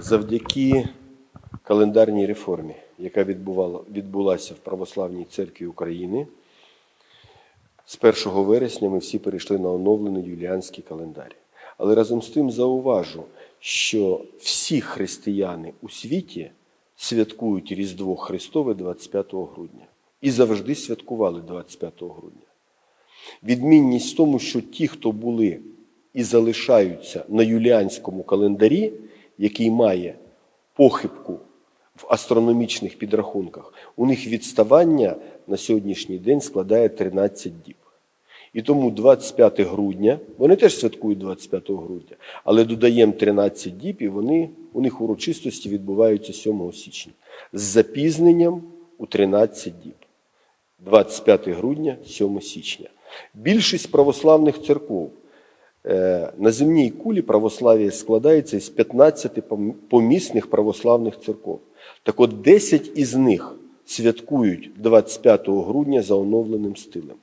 Завдяки календарній реформі, яка відбувала, відбулася в Православній церкві України, з 1 вересня ми всі перейшли на оновлений юліанський календар. Але разом з тим зауважу, що всі християни у світі святкують Різдво Христове 25 грудня і завжди святкували 25 грудня. Відмінність в тому, що ті, хто були і залишаються на юліанському календарі, який має похибку в астрономічних підрахунках, у них відставання на сьогоднішній день складає 13 діб. І тому 25 грудня, вони теж святкують 25 грудня, але додаємо 13 діб, і вони, у них урочистості відбуваються 7 січня з запізненням у 13 діб. 25 грудня, 7 січня. Більшість православних церков на земній кулі православ'я складається із 15 помісних православних церков. Так от 10 із них святкують 25 грудня за оновленим стилем.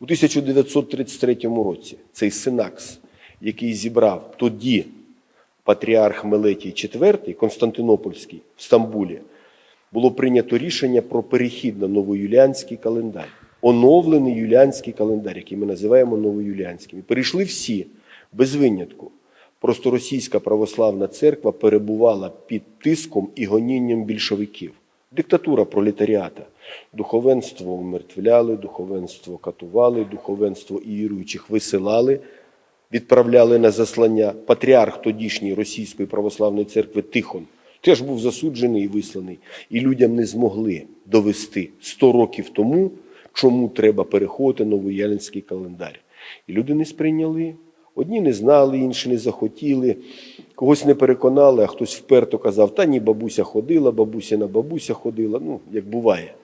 У 1933 році цей синакс, який зібрав тоді патріарх Мелетій IV, Константинопольський в Стамбулі, було прийнято рішення про перехід на новоюліанський календар. Оновлений юліанський календар, який ми називаємо новоюліанським. І перейшли всі без винятку. Просто російська православна церква перебувала під тиском і гонінням більшовиків. Диктатура пролетаріата. Духовенство умертвляли, духовенство катували, духовенство і віруючих висилали, відправляли на заслання. Патріарх тодішньої російської православної церкви Тихон теж був засуджений і висланий. І людям не змогли довести 100 років тому, чому треба переходити на новояльський календар. І люди не сприйняли. Одні не знали, інші не захотіли, когось не переконали, а хтось вперто казав, та ні, бабуся ходила, бабусіна бабуся ходила, ну, як буває.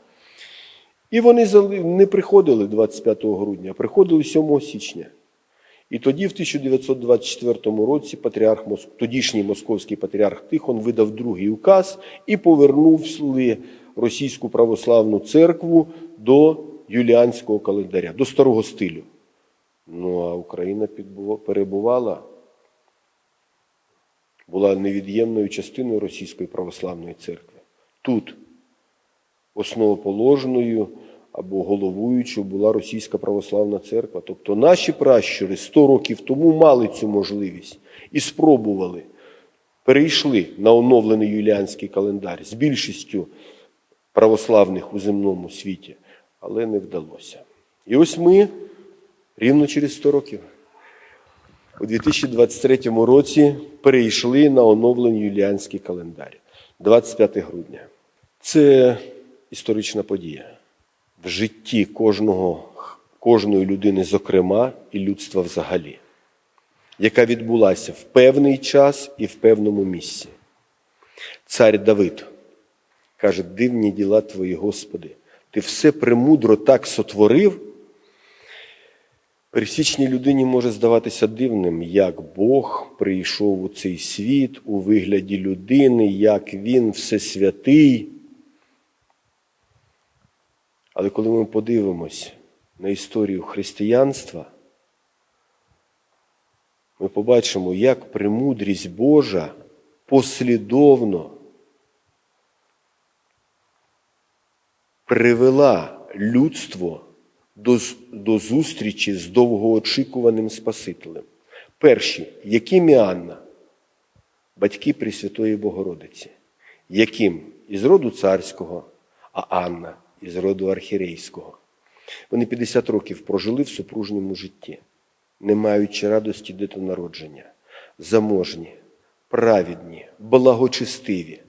І вони не приходили 25 грудня, а приходили 7 січня. І тоді, в 1924 році, патріарх, тодішній московський патріарх Тихон видав другий указ і повернув російську православну церкву до юліанського календаря, до старого стилю. Ну, а Україна перебувала, була невід'ємною частиною Російської православної церкви. Тут основоположною або головуючою була Російська православна церква. Тобто наші пращури 100 років тому мали цю можливість і спробували, перейшли на оновлений юліанський календар з більшістю православних у земному світі, але не вдалося. І ось ми рівно через 100 років. У 2023 році перейшли на оновлений юліанський календар 25 грудня. Це історична подія в житті кожного, кожної людини, зокрема, і людства взагалі, яка відбулася в певний час і в певному місці. Цар Давид каже: дивні діла твої, Господи, ти все премудро так сотворив. Пересічній людині може здаватися дивним, як Бог прийшов у цей світ у вигляді людини, як Він всесвятий. Але коли ми подивимось на історію християнства, ми побачимо, як премудрість Божа послідовно привела людство до, зустрічі з довгоочікуваним Спасителем. Перші, Яким і Анна, батьки Пресвятої Богородиці, яким із роду царського, а Анна із роду архірейського. Вони 50 років прожили в супружньому житті, не маючи радості дитонародження, заможні, праведні, благочестиві.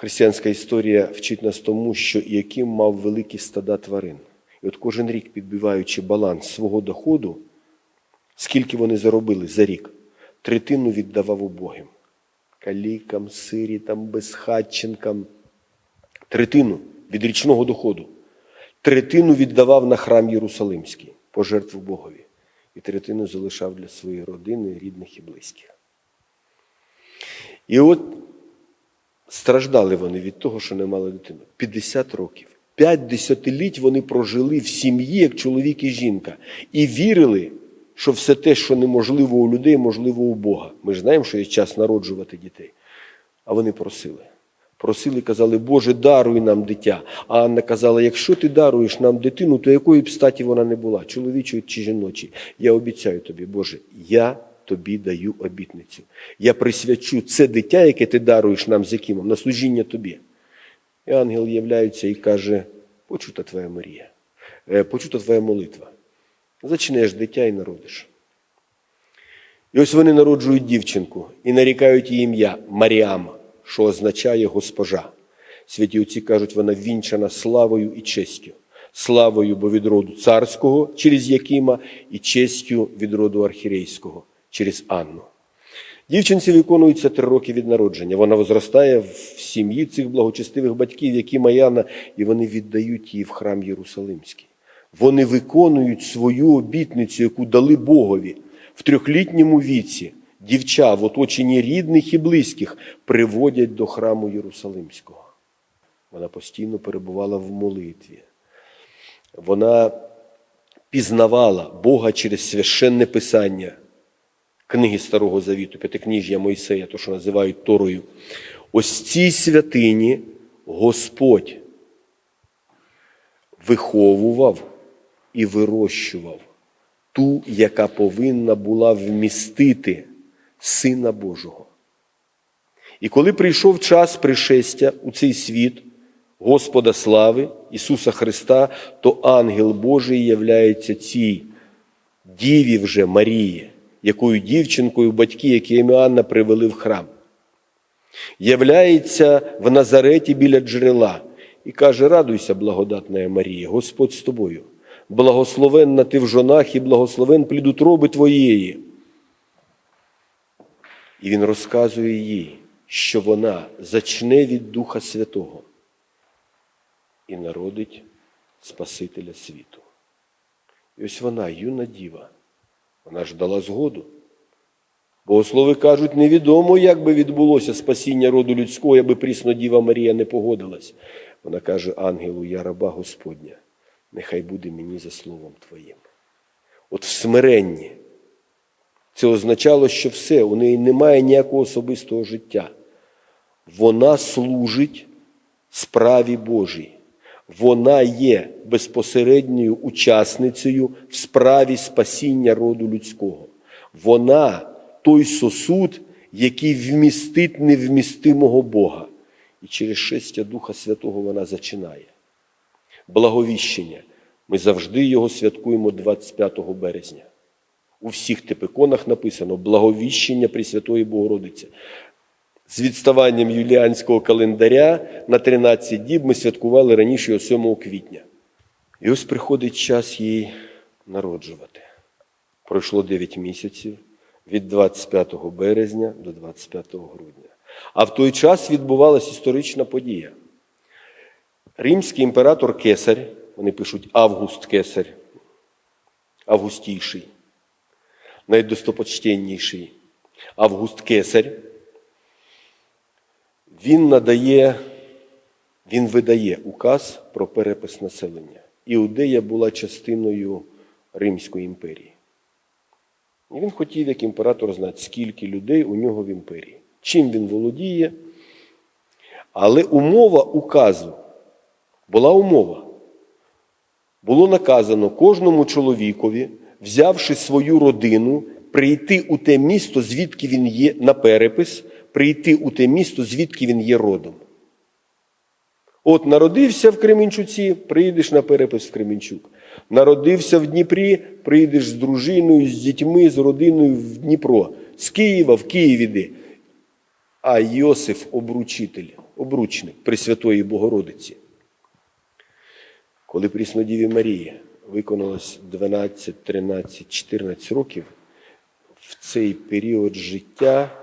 Християнська історія вчить нас тому, що Яким мав великі стада тварин. І от кожен рік, підбиваючи баланс свого доходу, скільки вони заробили за рік, третину віддавав убогим. Калікам, сирітам, безхатченкам. Третину від річного доходу. Третину віддавав на храм Єрусалимський, пожертву Богові. І третину залишав для своєї родини, рідних і близьких. І от страждали вони від того, що не мали дитини. 50 років. П'ять десятиліть вони прожили в сім'ї, як чоловік і жінка, і вірили, що все те, що неможливо у людей, можливо у Бога. Ми ж знаємо, що є час народжувати дітей. А вони просили. Просили, казали, Боже, даруй нам дитя. А Анна казала, якщо ти даруєш нам дитину, то якої б статі вона не була, чоловічої чи жіночої. Я обіцяю тобі, Боже, я тобі даю обітницю. Я присвячу це дитя, яке ти даруєш нам з Якимом, на служіння тобі. І ангел являється і каже: почута твоя мрія, е, почута твоя молитва. Зачнеш дитя і народиш. І ось вони народжують дівчинку і нарікають її ім'я Маріам, що означає госпожа. Святі отці кажуть, вона вінчана славою і честю. Славою, бо від роду царського через Якима, і честю від роду архірейського через Анну. Дівчинці виконується три роки від народження. Вона возростає в сім'ї цих благочестивих батьків, які Маяна, і вони віддають її в храм Єрусалимський. Вони виконують свою обітницю, яку дали Богові в трьохлітньому віці. Дівча в оточенні рідних і близьких приводять до храму Єрусалимського. Вона постійно перебувала в молитві. Вона пізнавала Бога через священне писання книги Старого Завіту, п'ятикніжжя Мойсея, то, що називають Торою. Ось цій святині Господь виховував і вирощував ту, яка повинна була вмістити Сина Божого. І коли прийшов час пришестя у цей світ Господа слави Ісуса Христа, то ангел Божий являється цій діві вже Марії, якою дівчинкою батьки, які Анна привели в храм. Являється в Назареті біля джерела і каже: Радуйся, благодатна Марія, Господь з тобою. Благословенна ти в жонах і благословен плід утроби твоєї. І він розказує їй, що вона зачне від Духа Святого і народить Спасителя світу. І ось вона, юна діва, вона ж дала згоду. Богослови кажуть, невідомо, як би відбулося спасіння роду людського, аби прісно Діва Марія не погодилась. Вона каже ангелу, я раба Господня, нехай буде мені за словом Твоїм. От в смиренні. Це означало, що все, у неї немає ніякого особистого життя. Вона служить справі Божій. Вона є безпосередньою учасницею в справі спасіння роду людського. Вона той сосуд, який вмістить невмістимого Бога. І через шестя Духа Святого вона зачинає. Благовіщення. Ми завжди його святкуємо 25 березня. У всіх типиконах написано Благовіщення Пресвятої Богородиці. З відставанням юліанського календаря на 13 діб ми святкували раніше 7 квітня. І ось приходить час їй народжувати. Пройшло 9 місяців від 25 березня до 25 грудня. А в той час відбувалася історична подія. Римський імператор Кесар, вони пишуть Август Кесар, Августійший, найдостопочтенніший Август Кесар, він надає, він видає указ про перепис населення. Іудея була частиною Римської імперії. І він хотів, як імператор, знати, скільки людей у нього в імперії, чим він володіє. Але умова указу була умова. Було наказано кожному чоловікові, взявши свою родину, прийти у те місто, звідки він є на перепис, прийти у те місто, звідки він є родом. От народився в Кременчуці, приїдеш на перепис в Кременчук. Народився в Дніпрі, приїдеш з дружиною, з дітьми, з родиною в Дніпро. З Києва в Київ іди. А Йосиф обручитель, обручник Пресвятої Богородиці. Коли Пріснодіві Марії виконалось 12, 13, 14 років, в цей період життя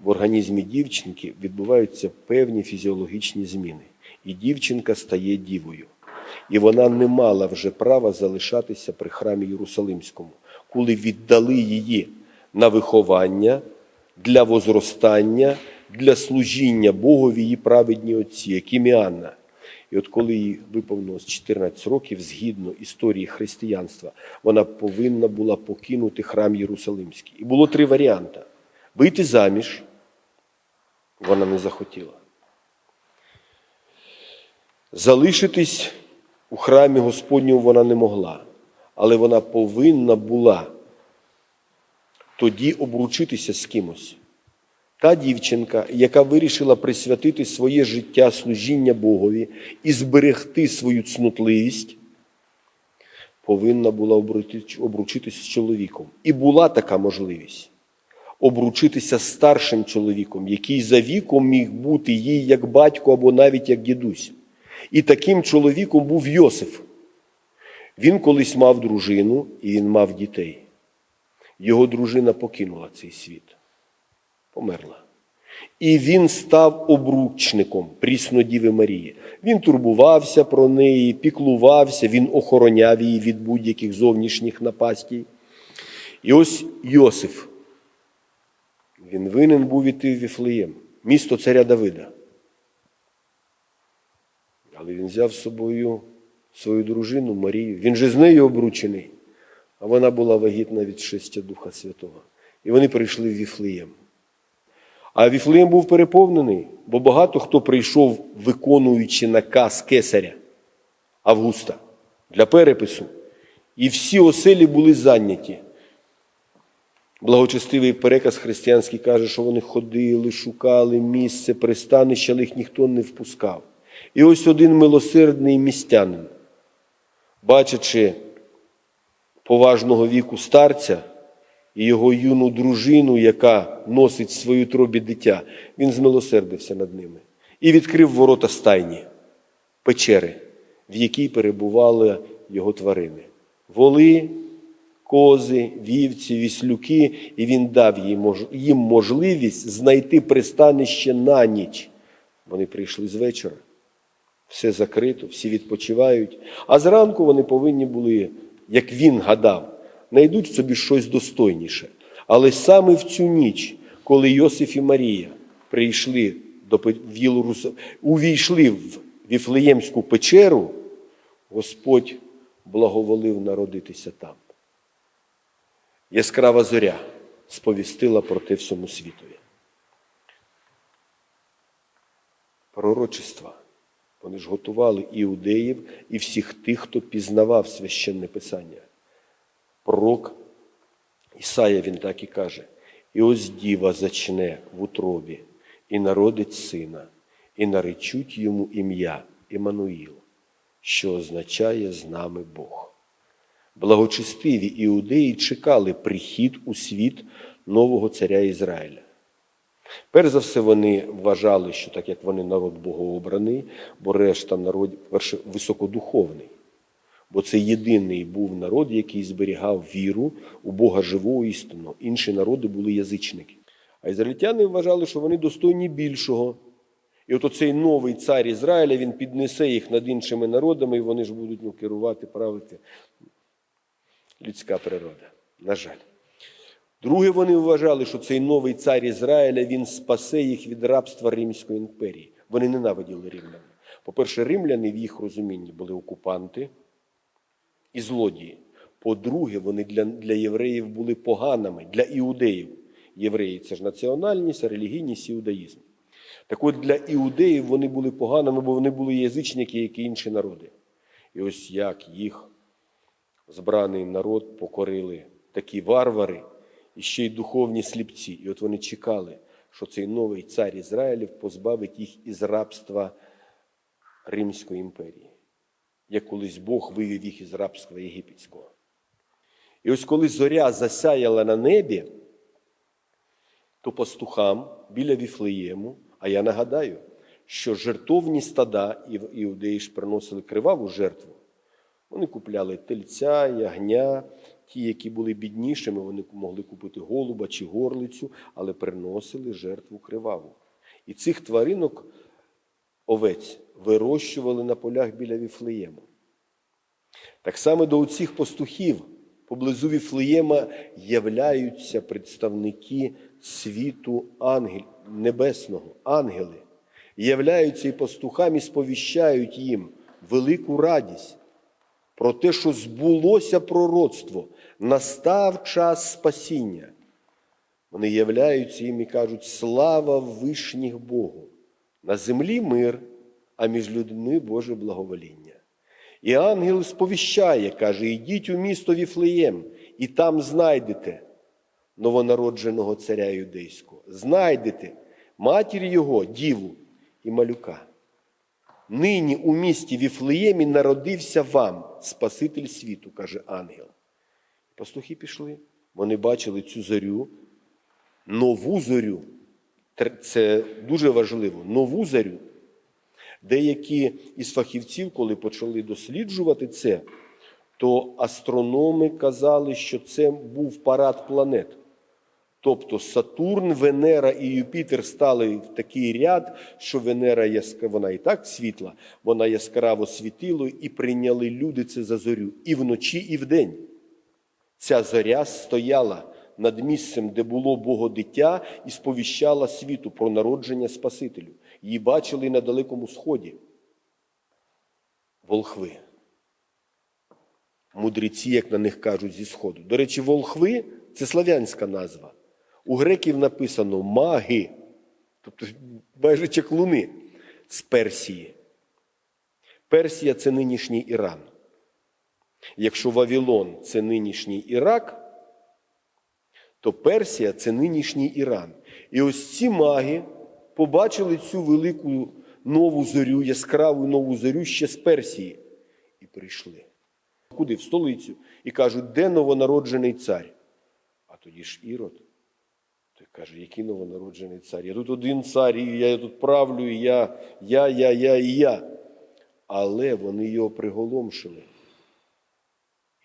в організмі дівчинки відбуваються певні фізіологічні зміни. І дівчинка стає дівою. І вона не мала вже права залишатися при храмі Єрусалимському, коли віддали її на виховання для возростання, для служіння Богові її праведні отці, як і Анна. І от коли їй виповнилось 14 років, згідно історії християнства, вона повинна була покинути храм Єрусалимський. І було три варіанти: вийти заміж, вона не захотіла. Залишитись у храмі Господньому вона не могла, але вона повинна була тоді обручитися з кимось. Та дівчинка, яка вирішила присвятити своє життя служіння Богові і зберегти свою цнутливість, повинна була обручитися з чоловіком. І була така можливість обручитися старшим чоловіком, який за віком міг бути їй як батько або навіть як дідусь. І таким чоловіком був Йосиф. Він колись мав дружину і він мав дітей. Його дружина покинула цей світ, померла. І він став обручником пріснодіви Марії. Він турбувався про неї, піклувався, він охороняв її від будь-яких зовнішніх напастей. І ось Йосиф. Він винен був іти в Віфлеєм, місто царя Давида. Але він взяв з собою свою дружину Марію. Він же з нею обручений, а вона була вагітна від шестя Духа Святого. І вони прийшли в Віфлеєм. А Віфлеєм був переповнений, бо багато хто прийшов, виконуючи наказ кесаря Августа для перепису. І всі оселі були зайняті. Благочестивий переказ християнський каже, що вони ходили, шукали місце, пристанище, але їх ніхто не впускав. І ось один милосердний містянин, бачачи поважного віку старця і його юну дружину, яка носить свою тробі дитя, він змилосердився над ними і відкрив ворота стайні, печери, в якій перебували його тварини. Воли, кози, вівці, віслюки, і він дав їм можливість знайти пристанище на ніч. Вони прийшли з вечора, все закрито, всі відпочивають. А зранку вони повинні були, як він гадав, знайдуть собі щось достойніше. Але саме в цю ніч, коли Йосиф і Марія прийшли до Пе- увійшли в Віфлеємську печеру, Господь благоволив народитися там. Яскрава зоря сповістила про те всьому світові. Пророчества. Вони ж готували іудеїв і всіх тих, хто пізнавав священне писання. Пророк Ісая він так і каже: І ось діва зачне в утробі, і народить сина, і наречуть йому ім'я Імануїл, що означає з нами Бог. Благочестиві іудеї чекали прихід у світ нового царя Ізраїля. Перш за все, вони вважали, що так як вони народ богообраний, бо решта народ, перше, високодуховний. Бо це єдиний був народ, який зберігав віру у Бога живого істинного. Інші народи були язичники. А ізраїльтяни вважали, що вони достойні більшого. І от оцей новий цар Ізраїля він піднесе їх над іншими народами, і вони ж будуть ну, керувати, правити. Людська природа, на жаль. Друге, вони вважали, що цей новий цар Ізраїля він спасе їх від рабства Римської імперії. Вони ненавиділи римлян. По-перше, римляни в їх розумінні були окупанти і злодії. По-друге, вони для, для євреїв були поганими, для іудеїв. Євреї це ж національність, релігійність, іудаїзм. Так от для іудеїв вони були поганими, бо вони були язичники, як і інші народи. І ось як їх збраний народ покорили такі варвари і ще й духовні сліпці. І от вони чекали, що цей новий цар Ізраїлів позбавить їх із рабства Римської імперії, як колись Бог вивів їх із рабства єгипетського. І ось коли зоря засяяла на небі, то пастухам біля Віфлеєму, а я нагадаю, що жертовні стада іудеї ж приносили криваву жертву. Вони купляли тельця, ягня, ті, які були біднішими, вони могли купити голуба чи горлицю, але приносили жертву криваву. І цих тваринок овець вирощували на полях біля Віфлеєму. Так само до цих пастухів поблизу Віфлеєма являються представники світу ангел, небесного, ангели. являються і пастухам і сповіщають їм велику радість про те, що збулося пророцтво, настав час спасіння. Вони являються їм і кажуть: слава вишніх Богу! На землі мир, а між людьми Боже благовоління. І ангел сповіщає, каже: Ідіть у місто Віфлеєм, і там знайдете новонародженого царя юдейського. Знайдете матір його, діву і малюка. Нині у місті Віфлеємі народився вам Спаситель світу, каже ангел. Пастухи пішли. Вони бачили цю зорю, нову зорю. Це дуже важливо, нову зорю. Деякі із фахівців, коли почали досліджувати це, то астрономи казали, що це був парад планет. Тобто Сатурн, Венера і Юпітер стали в такий ряд, що Венера яска- вона і так світла, вона яскраво світило, і прийняли люди це за зорю і вночі, і вдень. Ця зоря стояла над місцем, де було Богодиття, і сповіщала світу про народження Спасителю. Її бачили на Далекому Сході. Волхви. Мудреці, як на них кажуть, зі Сходу. До речі, волхви це славянська назва. У греків написано маги, тобто майже чаклуни з Персії. Персія це нинішній Іран. Якщо Вавилон це нинішній Ірак, то Персія це нинішній Іран. І ось ці маги побачили цю велику нову зорю, яскраву нову зорю ще з Персії. І прийшли. Куди? В столицю. І кажуть, де новонароджений цар? А тоді ж Ірод. Каже, який новонароджений цар? Я тут один цар, і я тут правлю, і я, я, я, я і я. Але вони його приголомшили.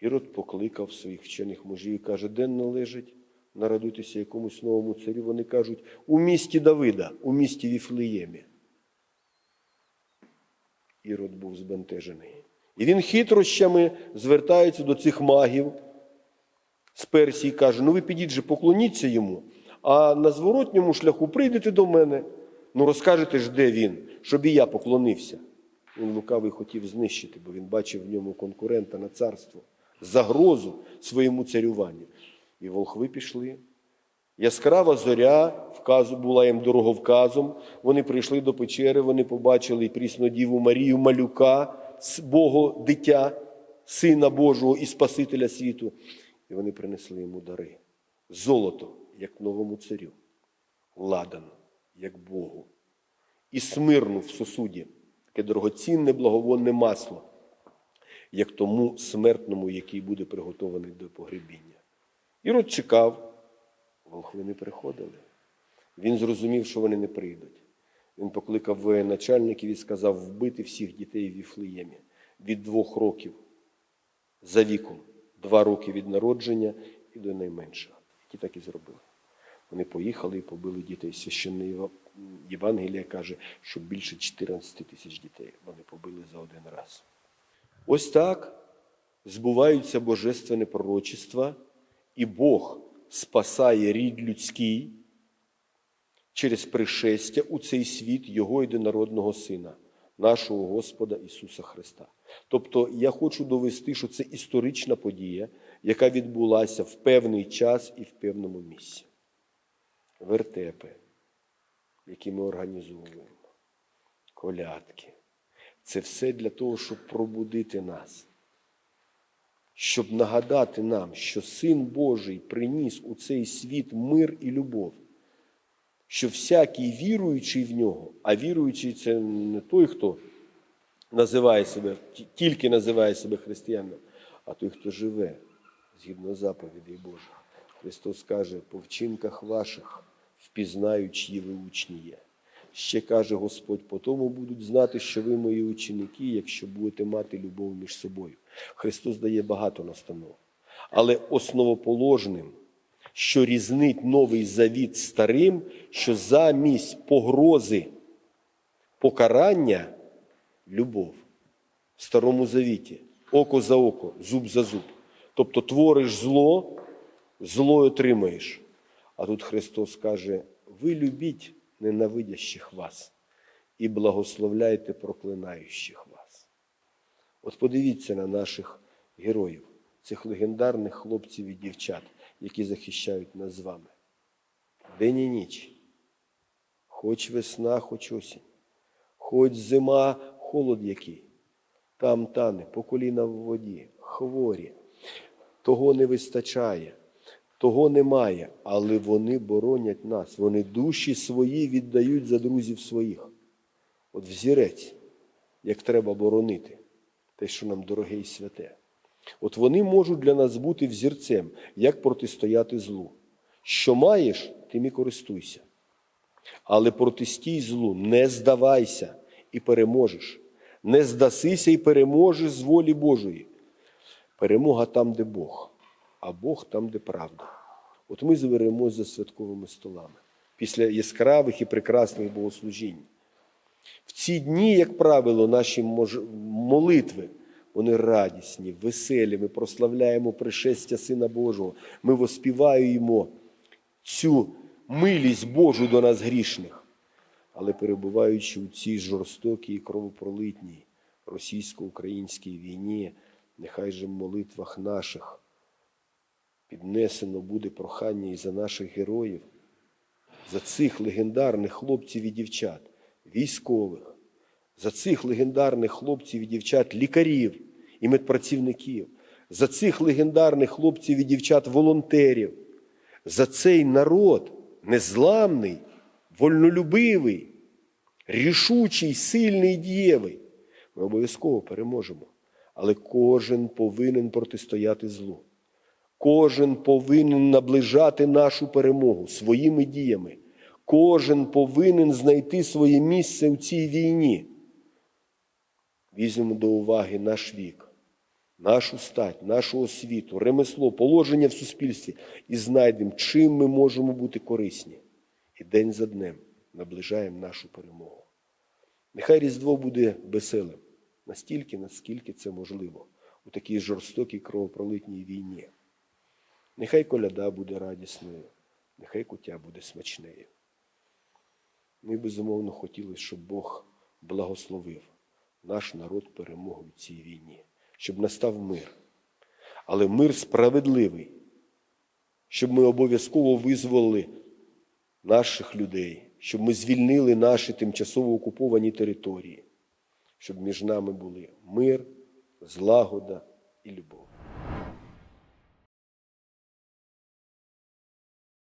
Ірод покликав своїх вчених мужів і каже, де належить народитися якомусь новому царю. Вони кажуть, у місті Давида, у місті Віфлеємі. Ірод був збентежений. І він хитрощами звертається до цих магів з Персії каже: ну ви підіть же, поклоніться йому, а на зворотньому шляху прийдете до мене. Ну розкажете ж, де він, щоб і я поклонився. Він лукавий хотів знищити, бо він бачив в ньому конкурента на царство, загрозу своєму царюванню. І волхви пішли. Яскрава зоря вказу, була їм дороговказом. Вони прийшли до печери, вони побачили Пріснодіву Марію Малюка, Бого дитя, Сина Божого і Спасителя світу. І вони принесли йому дари. Золото, як новому царю, ладан, як Богу, і смирну в сосуді, таке дорогоцінне благовонне масло, як тому смертному, який буде приготований до погребіння. Ірод чекав, волхви не приходили. Він зрозумів, що вони не прийдуть. Він покликав воєначальників і сказав вбити всіх дітей в Віфлеємі від двох років за віком, два роки від народження і до найменшого. Які так і зробили. Вони поїхали і побили дітей. Священне Єва- Євангелія каже, що більше 14 тисяч дітей вони побили за один раз. Ось так збуваються божественне пророчества, і Бог спасає рід людський через пришестя у цей світ Його єдинородного Сина, нашого Господа Ісуса Христа. Тобто я хочу довести, що це історична подія, яка відбулася в певний час і в певному місці. Вертепи, які ми організовуємо, колядки. Це все для того, щоб пробудити нас щоб нагадати нам, що Син Божий приніс у цей світ мир і любов, що всякий віруючий в нього, а віруючий це не той, хто називає себе, тільки називає себе християнином, а той, хто живе згідно заповідей Божих. Христос каже, по вчинках ваших впізнаю, чиї ви учні є. Ще каже Господь, по тому будуть знати, що ви мої ученики, якщо будете мати любов між собою. Христос дає багато настанов. Але основоположним, що різнить новий завіт старим, що замість погрози покарання любов в старому завіті, око за око, зуб за зуб. Тобто твориш зло, зло отримаєш. А тут Христос каже: ви любіть ненавидящих вас. і благословляйте проклинаючих вас. От подивіться на наших героїв, цих легендарних хлопців і дівчат, які захищають нас з вами. День і ніч. Хоч весна, хоч осінь, хоч зима, холод який. Там тане, по коліна в воді, хворі. Того не вистачає, того немає, але вони боронять нас. Вони душі свої віддають за друзів своїх. От взірець, як треба боронити, те, що нам дороге і святе. От вони можуть для нас бути взірцем, як протистояти злу. Що маєш, тим і користуйся. Але протистій злу, не здавайся і переможеш. Не здасися і переможеш з волі Божої. Перемога там, де Бог, а Бог там, де правда. От ми зберемось за святковими столами після яскравих і прекрасних богослужінь. В ці дні, як правило, наші молитви, вони радісні, веселі. Ми прославляємо пришестя Сина Божого. Ми воспіваємо цю милість Божу до нас грішних. Але перебуваючи у цій жорстокій кровопролитній російсько-українській війні, нехай же в молитвах наших піднесено буде прохання і за наших героїв, за цих легендарних хлопців і дівчат, військових, за цих легендарних хлопців і дівчат, лікарів і медпрацівників, за цих легендарних хлопців і дівчат, волонтерів, за цей народ незламний, вольнолюбивий, рішучий, сильний, і дієвий. Ми обов'язково переможемо. Але кожен повинен протистояти злу. Кожен повинен наближати нашу перемогу своїми діями. Кожен повинен знайти своє місце у цій війні. Візьмемо до уваги наш вік, нашу стать, нашу освіту, ремесло, положення в суспільстві і знайдемо, чим ми можемо бути корисні. І день за днем наближаємо нашу перемогу. Нехай Різдво буде веселим, настільки, наскільки це можливо у такій жорстокій кровопролитній війні. Нехай коляда буде радісною, нехай куття буде смачнею. Ми, безумовно, хотіли, щоб Бог благословив наш народ перемогу в цій війні, щоб настав мир. Але мир справедливий, щоб ми обов'язково визволили наших людей, щоб ми звільнили наші тимчасово окуповані території, щоб між нами були мир, злагода і любов.